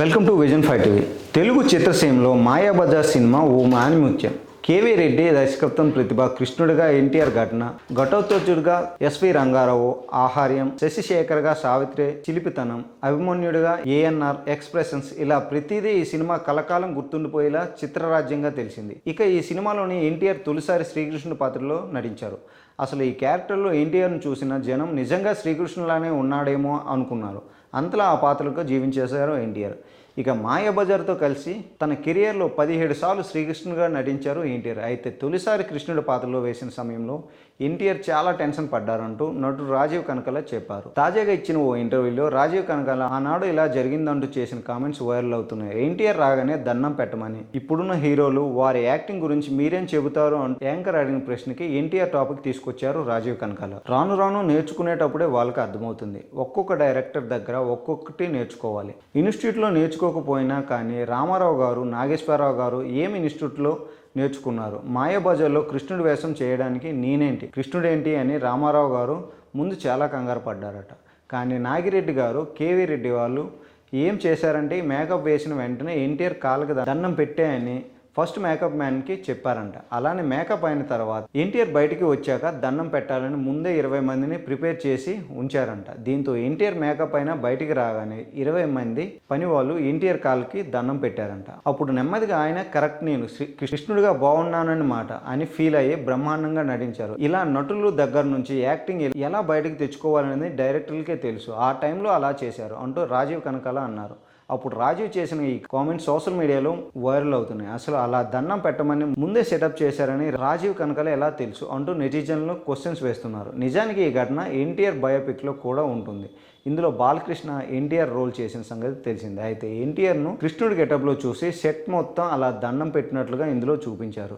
Welcome to vision five TV. Telugu చిత్రసీమలో Mayabazar cinema ఓ మానిముత్యం కేవీ రెడ్డి దర్శకత్వం ప్రతిభ కృష్ణుడిగా ఎన్టీఆర్ ఘటన ఘటోత్కచుడిగా ఎస్వి రంగారావు ఆహార్యం శశిశేఖర్గా సావిత్రి చిలిపితనం అభిమన్యుడిగా ఏఎన్ఆర్ ఎక్స్ప్రెషన్స్ ఇలా ప్రతిదీ ఈ సినిమా కలకాలం గుర్తుండిపోయేలా చిత్రరాజ్యంగా తెలిసింది. ఇక ఈ సినిమాలోని ఎన్టీఆర్ తొలిసారి శ్రీకృష్ణుడి పాత్రలో నటించారు. అసలు ఈ క్యారెక్టర్లో ఎన్టీఆర్ను చూసిన జనం నిజంగా శ్రీకృష్ణులానే ఉన్నాడేమో అనుకున్నారు. అంతలా ఆ పాత్రలకు జీవించేశారు ఎన్టీఆర్. ఇక మాయాబజార్తో కలిసి తన కెరియర్లో పదిహేడు సార్లు శ్రీకృష్ణుడుగా నటించారు ఎన్టీఆర్. అయితే తొలిసారి కృష్ణుడి పాత్రలో వేసిన సమయంలో ఎన్టీఆర్ చాలా టెన్షన్ పడ్డారంటూ నటుడు రాజీవ్ కనకల చెప్పారు. తాజాగా ఇచ్చిన ఓ ఇంటర్వ్యూలో రాజీవ్ కనకల ఆనాడు ఇలా జరిగిందంటూ చేసిన కామెంట్స్ వైరల్ అవుతున్నాయి. ఎన్టీఆర్ రాగానే దండం పెట్టమని ఇప్పుడున్న హీరోలు వారి యాక్టింగ్ గురించి మీరేం చెబుతారు? అంటూ యాంకర్ అడిగిన ప్రశ్నకి ఎన్టీఆర్ టాపిక్ తీసుకొచ్చారు రాజీవ్ కనకాల. రాను రాను నేర్చుకునేటప్పుడే వాళ్ళకి అర్థమవుతుంది. ఒక్కొక్క డైరెక్టర్ దగ్గర ఒక్కొక్కటి నేర్చుకోవాలి. ఇన్స్టిట్యూట్లో నేర్చుకోకపోయినా కానీ రామారావు గారు నాగేశ్వరరావు గారు ఏం ఇన్స్టిట్యూట్లో నేర్చుకున్నారు? మాయాబజార్లో కృష్ణుడి వేషం చేయడానికి నేనేంటి? కృష్ణుడేంటి అని రామారావు గారు ముందు చాలా కంగారు పడ్డారట. కానీ నాగిరెడ్డి గారు కేవీ రెడ్డి వాళ్ళు ఏం చేశారంటే ఈ మేకప్ వేసిన వెంటనే ఎన్టీఆర్ కాళ్ళకి దండం పెట్టాయని ఫస్ట్ మేకప్ మ్యాన్కి చెప్పారంట. అలానే మేకప్ అయిన తర్వాత ఎన్టీఆర్ బయటికి వచ్చాక దండం పెట్టాలని ముందే ఇరవై మందిని ప్రిపేర్ చేసి ఉంచారంట. దీంతో ఎన్టీఆర్ మేకప్ అయినా బయటికి రాగానే ఇరవై మంది పని వాళ్ళు ఎన్టీఆర్ కాల్కి దండం పెట్టారంట. అప్పుడు నెమ్మదిగా ఆయన కరెక్ట్ నేను శ్రీ- కృష్ణుడిగా బాగున్నానని మాట అని ఫీల్ అయ్యి బ్రహ్మాండంగా నటించారు. ఇలా నటులు దగ్గర నుంచి యాక్టింగ్ ఎలా బయటకు తెచ్చుకోవాలనేది డైరెక్టర్లకే తెలుసు. ఆ టైంలో అలా చేశారు అంటూ రాజీవ్ కనకాల అన్నారు. అప్పుడు రాజీవ్ చేసిన ఈ కామెంట్స్ సోషల్ మీడియాలో వైరల్ అవుతున్నాయి. అసలు అలా దండం పెట్టమని ముందే సెటప్ చేశారని రాజీవ్ కనకాల ఎలా తెలుసు అంటూ నెటిజన్లు క్వశ్చన్స్ వేస్తున్నారు. నిజానికి ఈ ఘటన ఎన్టీఆర్ బయోపిక్లో కూడా ఉంటుంది. ఇందులో బాలకృష్ణ ఎన్టీఆర్ రోల్ చేసిన సంగతి తెలిసిందే. అయితే ఎన్టీఆర్ను కృష్ణుడి గెటప్లో చూసి సెట్ మొత్తం అలా దండం పెట్టినట్లుగా ఇందులో చూపించారు.